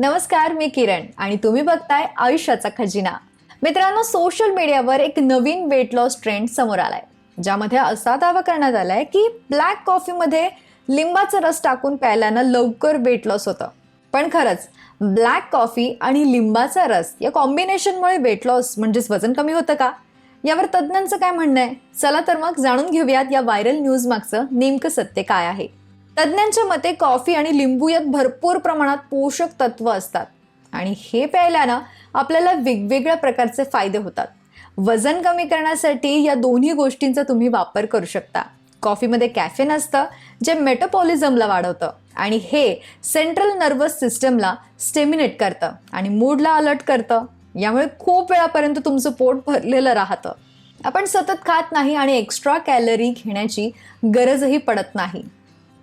नमस्कार मी किरण आणि तुम्ही बघताय आयुष्याचा खजिना. मित्रांनो सोशल मीडियावर एक नवीन वेट लॉस ट्रेंड समोर आलाय ज्यामध्ये असा दावा करण्यात आलाय की ब्लॅक कॉफीमध्ये लिंबाचा रस टाकून प्यायल्यानं लवकर वेट लॉस होतं. पण खरंच ब्लॅक कॉफी आणि लिंबाचा रस या कॉम्बिनेशनमुळे वेट लॉस म्हणजेच वजन कमी होतं का? यावर तज्ज्ञांचं काय म्हणणं आहे? चला तर मग जाणून घेऊयात या व्हायरल न्यूज मागचं नेमकं सत्य काय आहे. तज्ज्ञांच्या मते कॉफी आणि लिंबू यात भरपूर प्रमाणात पोषक तत्व असतात. आणि हे प्यायल्यानं आपल्याला वेगवेगळ्या प्रकारचे फायदे होतात. वजन कमी करण्यासाठी या दोन्ही गोष्टींचा तुम्ही वापर करू शकता. कॉफीमध्ये कॅफेन असतं जे मेटाबॉलिझमला वाढवतं आणि हे सेंट्रल नर्वस सिस्टमला स्टेमिनेट करतं आणि मूडला अलर्ट करतं. यामुळे खूप वेळापर्यंत तुमचं पोट भरलेलं राहतं. आपण सतत खात नाही आणि एक्स्ट्रा कॅलरी घेण्याची गरजही पडत नाही.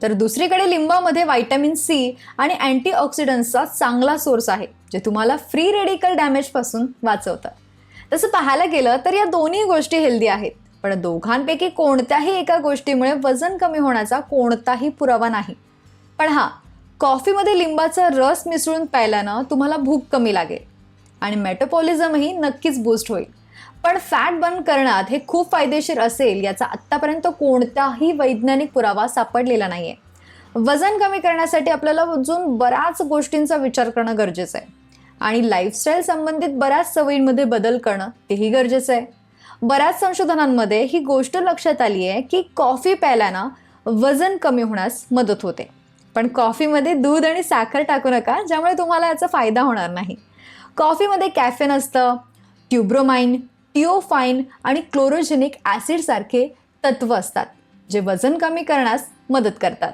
तर दुसरीकडे लिंबामध्ये व्हायटॅमिन सी आणि अँटीऑक्सिडंट्सचा चांगला सोर्स आहे जे तुम्हाला फ्री रेडिकल डॅमेजपासून वाचवतं. तसं पाहायला गेलं तर या दोन्ही गोष्टी हेल्दी आहेत पण दोघांपैकी कोणत्याही एका गोष्टीमुळे वजन कमी होण्याचा कोणताही पुरावा नाही. पण हां कॉफीमध्ये लिंबाचा रस मिसळून प्यायल्यानं तुम्हाला भूक कमी लागेल आणि मेटाबॉलिझमही नक्कीच बूस्ट होईल. पण फॅट बर्न करण्यात हे खूप फायदेशीर असेल याचा आत्तापर्यंत कोणताही वैज्ञानिक पुरावा सापडलेला नाही आहे वजन कमी करण्यासाठी आपल्याला अजून बऱ्याच गोष्टींचा विचार करणं गरजेचं आहे. आणि लाईफस्टाईल संबंधित बऱ्याच सवयींमध्ये बदल करणं तेही गरजेचं आहे. बऱ्याच संशोधनांमध्ये ही गोष्ट लक्षात आली आहे की कॉफी प्यायल्यानं वजन कमी होण्यास मदत होते. पण कॉफीमध्ये दूध आणि साखर टाकू नका ज्यामुळे तुम्हाला याचा फायदा होणार नाही. कॉफीमध्ये कॅफेन असतं ट्युब्रोमाइन टिओफाईन आणि क्लोरोजेनिक ॲसिडसारखे तत्व असतात जे वजन कमी करण्यास मदत करतात.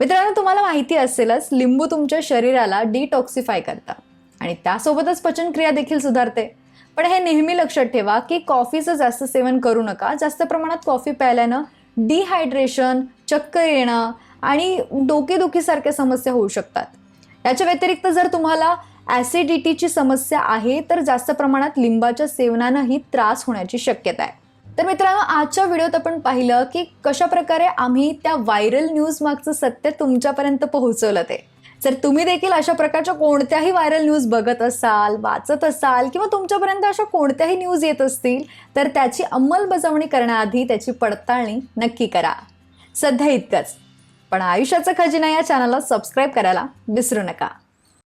मित्रांनो तुम्हाला माहिती असेलच लिंबू तुमच्या शरीराला डिटॉक्सिफाय करतात आणि त्यासोबतच पचनक्रिया देखील सुधारते. पण हे नेहमी लक्षात ठेवा की कॉफीचं जास्त सेवन करू नका. जास्त प्रमाणात कॉफी प्यायल्यानं डिहायड्रेशन चक्कर येणं आणि डोकेदुखीसारख्या समस्या होऊ शकतात. याच्या व्यतिरिक्त जर तुम्हाला ॲसिडिटीची समस्या आहे तर जास्त प्रमाणात लिंबाच्या सेवनानंही त्रास होण्याची शक्यता आहे. तर मित्रांनो आजच्या व्हिडिओत आपण पाहिलं की कशा प्रकारे आम्ही त्या व्हायरल न्यूज मागचं सत्य तुमच्यापर्यंत पोहोचवलं ते. जर तुम्ही देखील अशा प्रकारच्या कोणत्याही व्हायरल न्यूज बघत असाल वाचत असाल किंवा तुमच्यापर्यंत अशा कोणत्याही न्यूज येत असतील तर त्याची अंमलबजावणी करण्याआधी त्याची पडताळणी नक्की करा. सध्या इतकंच. पण आयुष्याचा खजिना या चॅनलला सबस्क्राईब करायला विसरू नका.